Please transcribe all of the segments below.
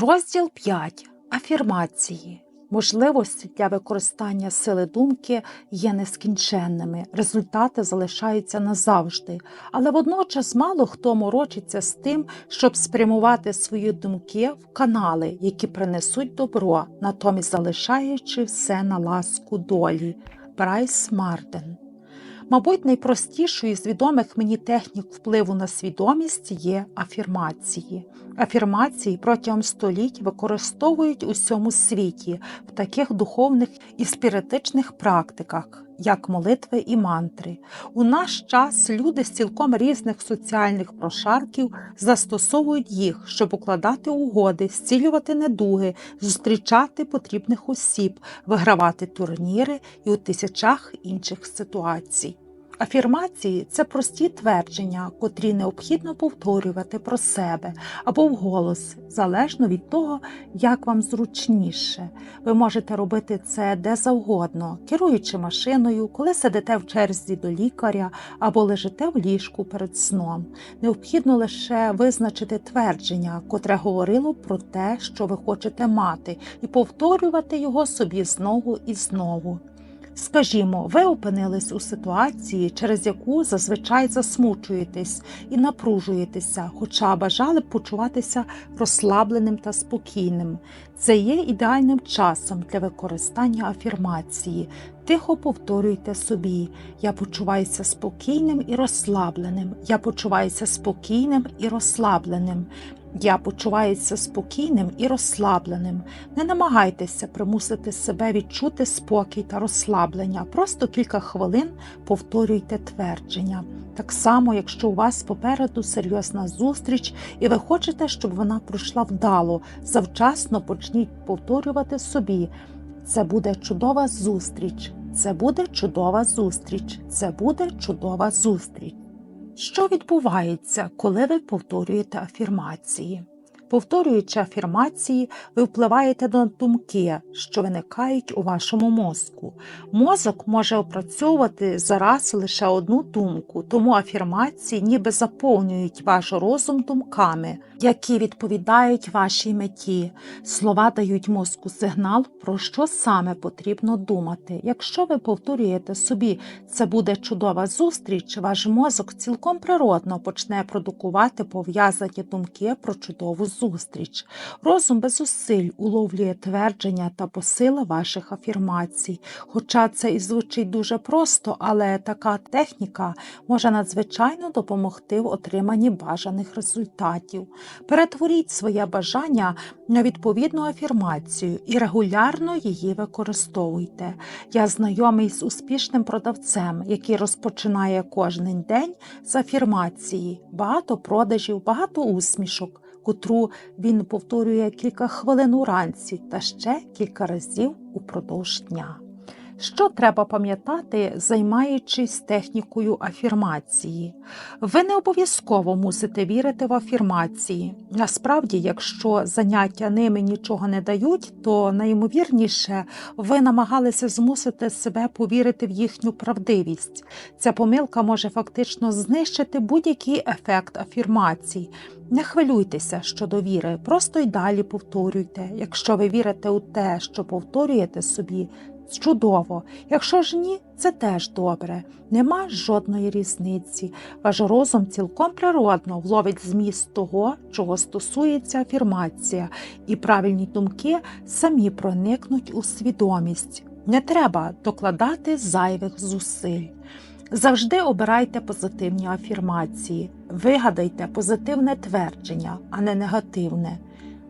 Розділ 5. Афірмації. Можливості для використання сили думки є нескінченними, результати залишаються назавжди, але водночас мало хто морочиться з тим, щоб спрямувати свої думки в канали, які принесуть добро, натомість залишаючи все на ласку долі. Брайс Марден Мабуть, найпростішою з відомих мені технік впливу на свідомість є афірмації. Афірмації протягом століть використовують у всьому світі в таких духовних і спіритичних практиках, як молитви і мантри. У наш час люди з цілком різних соціальних прошарків застосовують їх, щоб укладати угоди, зцілювати недуги, зустрічати потрібних осіб, вигравати турніри і у тисячах інших ситуацій. Афірмації це прості твердження, котрі необхідно повторювати про себе або вголос, залежно від того, як вам зручніше. Ви можете робити це де завгодно, керуючи машиною, коли сидите в черзі до лікаря або лежите в ліжку перед сном. Необхідно лише визначити твердження, котре говорило про те, що ви хочете мати, і повторювати його собі знову і знову. Скажімо, ви опинились у ситуації, через яку зазвичай засмучуєтесь і напружуєтеся, хоча бажали б почуватися розслабленим та спокійним. Це є ідеальним часом для використання афірмації. Тихо повторюйте собі: я почуваюся спокійним і розслабленим. Я почуваюся спокійним і розслабленим. Я почуваюся спокійним і розслабленим. Не намагайтеся примусити себе відчути спокій та розслаблення. Просто кілька хвилин повторюйте твердження. Так само, якщо у вас попереду серйозна зустріч, і ви хочете, щоб вона пройшла вдало, завчасно почніть повторювати собі. Це буде чудова зустріч. Це буде чудова зустріч. Це буде чудова зустріч. Що відбувається, коли ви повторюєте афірмації? Повторюючи афірмації, ви впливаєте на думки, що виникають у вашому мозку. Мозок може опрацьовувати зараз лише одну думку, тому афірмації ніби заповнюють ваш розум думками, які відповідають вашій меті. Слова дають мозку сигнал, про що саме потрібно думати. Якщо ви повторюєте собі, це буде чудова зустріч, ваш мозок цілком природно почне продукувати пов'язані думки про чудову зустріч зустріч. Розум без зусиль уловлює твердження та посила ваших афірмацій. Хоча це і звучить дуже просто, але така техніка може надзвичайно допомогти в отриманні бажаних результатів. Перетворіть своє бажання на відповідну афірмацію і регулярно її використовуйте. Я знайомий з успішним продавцем, який розпочинає кожен день з афірмації, багато продажів, багато усмішок котру він повторює кілька хвилин уранці та ще кілька разів упродовж дня. Що треба пам'ятати, займаючись технікою афірмації? Ви не обов'язково мусите вірити в афірмації. Насправді, якщо заняття ними нічого не дають, то найімовірніше ви намагалися змусити себе повірити в їхню правдивість. Ця помилка може фактично знищити будь-який ефект афірмацій. Не хвилюйтеся щодо віри, просто й далі повторюйте. Якщо ви вірите у те, що повторюєте собі, чудово. Якщо ж ні, це теж добре. Нема жодної різниці. Ваш розум цілком природно вловить зміст того, чого стосується афірмація, і правильні думки самі проникнуть у свідомість. Не треба докладати зайвих зусиль. Завжди обирайте позитивні афірмації, вигадайте позитивне твердження, а не негативне.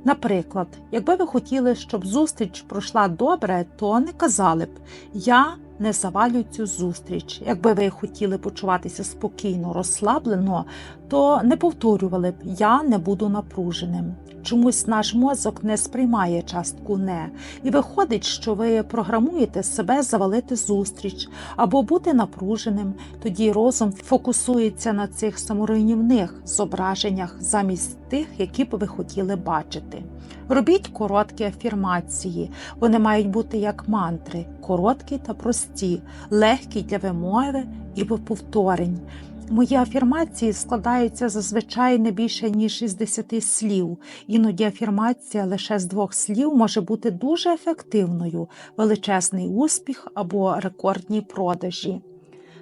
Наприклад, якби ви хотіли, щоб зустріч пройшла добре, то не казали б Я не завалю цю зустріч. Якби ви хотіли почуватися спокійно, розслаблено, то не повторювали б Я не буду напруженим. Чомусь наш мозок не сприймає частку не, і виходить, що ви програмуєте себе завалити зустріч або бути напруженим. Тоді розум фокусується на цих саморуйнівних зображеннях замість тих, які б ви хотіли бачити. Робіть короткі афірмації, вони мають бути як мантри, короткі та прості, легкі для вимови і повторень. Мої афірмації складаються зазвичай не більше ніж 60 слів. Іноді афірмація лише з двох слів може бути дуже ефективною, величезний успіх або рекордні продажі.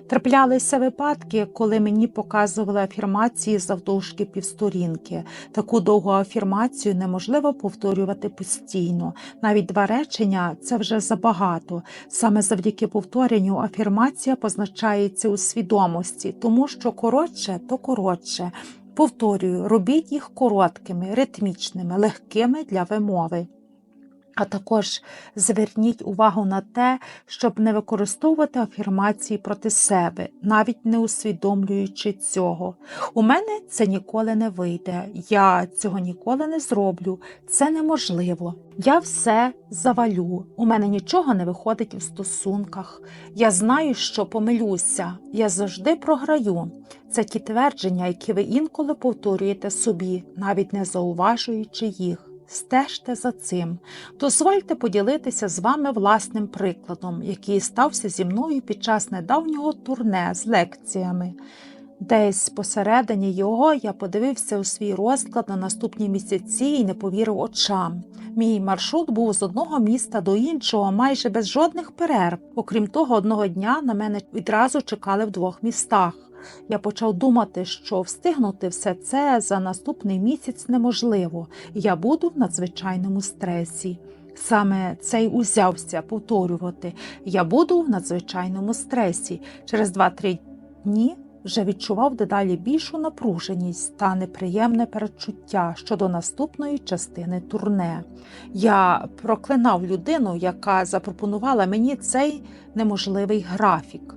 Траплялися випадки, коли мені показували афірмації завдовжки півсторінки. Таку довгу афірмацію неможливо повторювати постійно. Навіть два речення це вже забагато. Саме завдяки повторенню афірмація позначається у свідомості, тому що коротше то коротше. Повторюю, робіть їх короткими, ритмічними, легкими для вимови. А також зверніть увагу на те, щоб не використовувати афірмації проти себе, навіть не усвідомлюючи цього. У мене це ніколи не вийде. Я цього ніколи не зроблю. Це неможливо. Я все завалю. У мене нічого не виходить у стосунках. Я знаю, що помилюся. Я завжди програю. Це ті твердження, які ви інколи повторюєте собі, навіть не зауважуючи їх. Стежте за цим. Дозвольте поділитися з вами власним прикладом, який стався зі мною під час недавнього турне з лекціями. Десь посередині його я подивився у свій розклад на наступні місяці і не повірив очам. Мій маршрут був з одного міста до іншого, майже без жодних перерв. Окрім того, одного дня на мене відразу чекали в двох містах. Я почав думати, що встигнути все це за наступний місяць неможливо, я буду в надзвичайному стресі. Саме цей узявся повторювати я буду в надзвичайному стресі. Через 2-3 дні вже відчував дедалі більшу напруженість та неприємне передчуття щодо наступної частини турне. Я проклинав людину, яка запропонувала мені цей неможливий графік.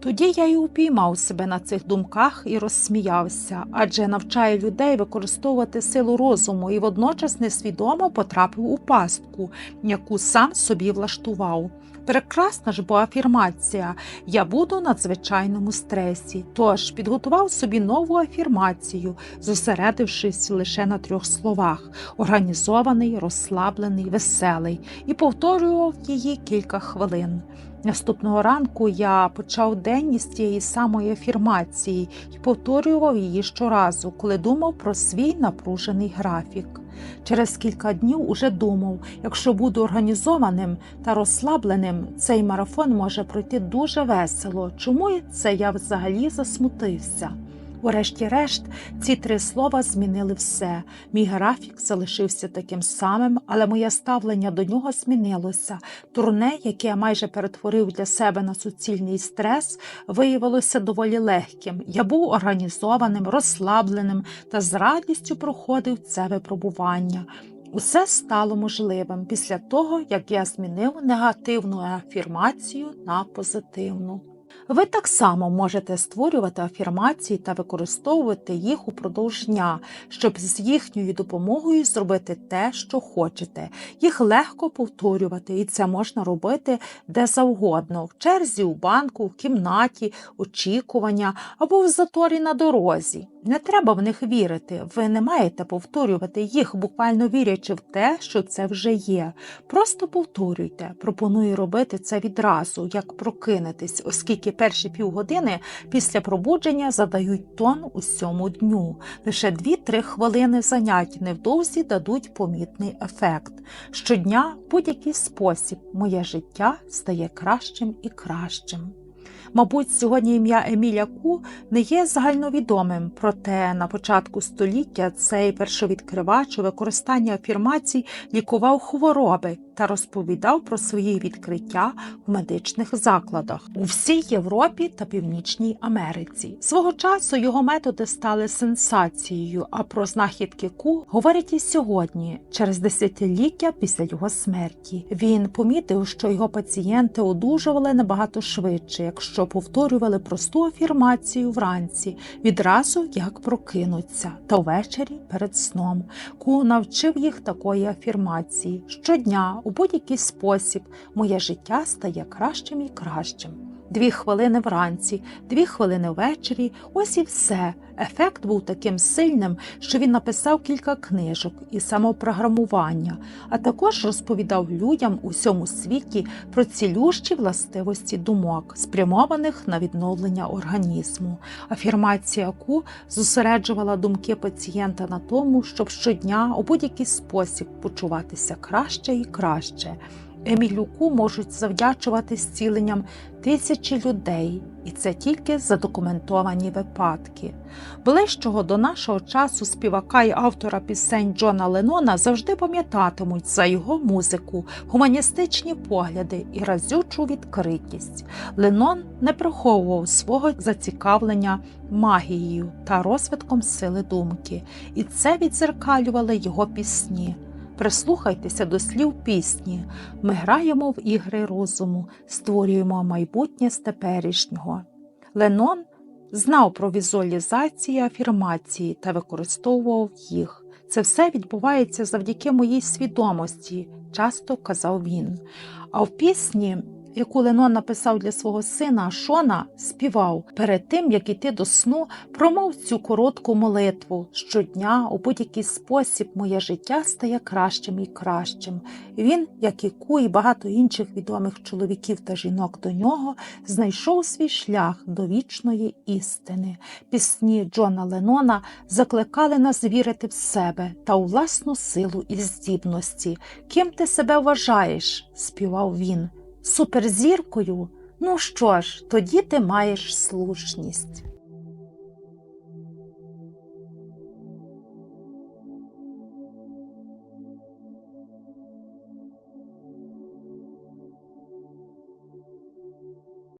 Тоді я й упіймав себе на цих думках і розсміявся, адже навчає людей використовувати силу розуму і водночас несвідомо потрапив у пастку, яку сам собі влаштував. Прекрасна ж бо афірмація. Я буду в надзвичайному стресі. Тож підготував собі нову афірмацію, зосередившись лише на трьох словах: організований, розслаблений, веселий, і повторював її кілька хвилин. Наступного ранку я почав день із тієї самої афірмації і повторював її щоразу, коли думав про свій напружений графік. Через кілька днів уже думав, якщо буду організованим та розслабленим, цей марафон може пройти дуже весело. Чому це я взагалі засмутився? Урешті-решт, ці три слова змінили все. Мій графік залишився таким самим, але моє ставлення до нього змінилося. Турне, яке я майже перетворив для себе на суцільний стрес, виявилося доволі легким. Я був організованим, розслабленим та з радістю проходив це випробування. Усе стало можливим після того, як я змінив негативну афірмацію на позитивну. Ви так само можете створювати афірмації та використовувати їх упродовж дня, щоб з їхньою допомогою зробити те, що хочете. Їх легко повторювати, і це можна робити де завгодно, в черзі, у банку, в кімнаті, очікування або в заторі на дорозі. Не треба в них вірити, ви не маєте повторювати їх, буквально вірячи в те, що це вже є. Просто повторюйте. Пропоную робити це відразу, як прокинетесь, оскільки перші півгодини після пробудження задають тон усьому дню. Лише 2-3 хвилини занять невдовзі дадуть помітний ефект. Щодня, будь-який спосіб, моє життя стає кращим і кращим. Мабуть, сьогодні ім'я Еміля Ку не є загальновідомим, проте на початку століття цей першовідкривач у використанні афірмацій лікував хвороби та розповідав про свої відкриття в медичних закладах у всій Європі та Північній Америці. Свого часу його методи стали сенсацією, а про знахідки Ку говорять і сьогодні, через десятиліття після його смерті. Він помітив, що його пацієнти одужували набагато швидше, якщо повторювали просту афірмацію вранці, відразу як прокинуться, та ввечері перед сном. Ку навчив їх такої афірмації щодня у будь-який спосіб моє життя стає кращим і кращим. Дві хвилини вранці, дві хвилини ввечері. Ось і все. Ефект був таким сильним, що він написав кілька книжок і самопрограмування, а також розповідав людям у всьому світі про цілющі властивості думок, спрямованих на відновлення організму. Афірмація КУ зосереджувала думки пацієнта на тому, щоб щодня у будь-який спосіб почуватися краще і краще. Емілюку можуть завдячувати зціленням тисячі людей, і це тільки задокументовані випадки. Ближчого до нашого часу співака і автора пісень Джона Леннона завжди пам'ятатимуть за його музику, гуманістичні погляди і разючу відкритість. Леннон не приховував свого зацікавлення магією та розвитком сили думки, і це відзеркалювали його пісні. Прислухайтеся до слів пісні. Ми граємо в ігри розуму, створюємо майбутнє з теперішнього. Ленон знав про візуалізації, афірмації та використовував їх. Це все відбувається завдяки моїй свідомості, часто казав він. А в пісні, яку Ленон написав для свого сина Шона, співав перед тим, як іти до сну, промов цю коротку молитву. Щодня у будь-який спосіб моє життя стає кращим і кращим. Він, як і Ку, і багато інших відомих чоловіків та жінок до нього, знайшов свій шлях до вічної істини. Пісні Джона Леннона закликали нас вірити в себе та у власну силу і здібності. Ким ти себе вважаєш? співав він. Суперзіркою? Ну що ж, тоді ти маєш слушність.